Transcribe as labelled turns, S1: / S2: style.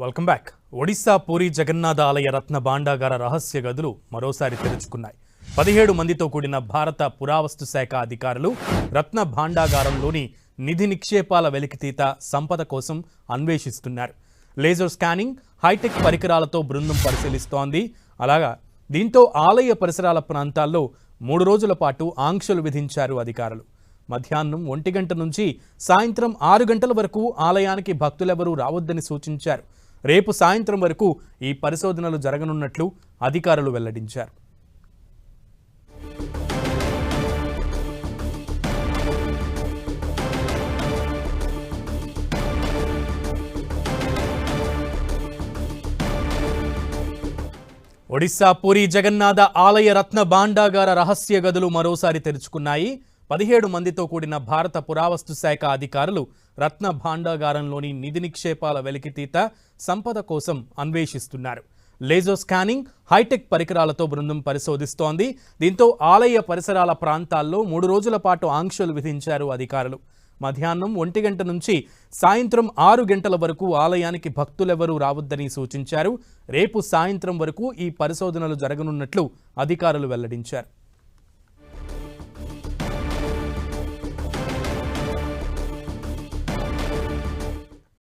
S1: Welcome back Odisha Puri Jagannath ఆలయ రత్న భాండాగార రహస్య గదులు మరోసారి తెరుచుకున్నాయి. పదిహేడు మందితో కూడిన భారత పురావస్తు శాఖ అధికారులు రత్న భాండాగారంలోని నిధి నిక్షేపాల వెలికితీత సంపద కోసం అన్వేషిస్తున్నారు. లేజర్ స్కానింగ్ హైటెక్ పరికరాలతో బృందం పరిశీలిస్తోంది. అలాగా దీంతో ఆలయ పరిసరాల ప్రాంతాల్లో మూడు రోజుల పాటు ఆంక్షలు విధించారు అధికారులు. మధ్యాహ్నం ఒంటి గంట నుంచి సాయంత్రం ఆరు గంటల వరకు ఆలయానికి భక్తులెవరూ రావద్దని సూచించారు. రేపు సాయంత్రం వరకు ఈ పరిశోధనలు జరగనున్నట్లు అధికారులు వెల్లడించారు. ఒడిశా పూరి జగన్నాథ ఆలయ రత్న భాండాగార రహస్య గదులు మరోసారి తెరుచుకున్నాయి. పదిహేడు మందితో కూడిన భారత పురావస్తు శాఖ అధికారులు రత్న భాండాగారంలోని నిధి నిక్షేపాల వెలికితీత సంపద కోసం అన్వేషిస్తున్నారు. లేజో స్కానింగ్ హైటెక్ పరికరాలతో బృందం పరిశోధిస్తోంది. దీంతో ఆలయ పరిసరాల ప్రాంతాల్లో మూడు రోజుల పాటు ఆంక్షలు విధించారు అధికారులు. మధ్యాహ్నం ఒంటి గంట నుంచి సాయంత్రం ఆరు గంటల వరకు ఆలయానికి భక్తులెవరూ రావద్దని సూచించారు. రేపు సాయంత్రం వరకు ఈ పరిశోధనలు జరగనున్నట్లు అధికారులు వెల్లడించారు.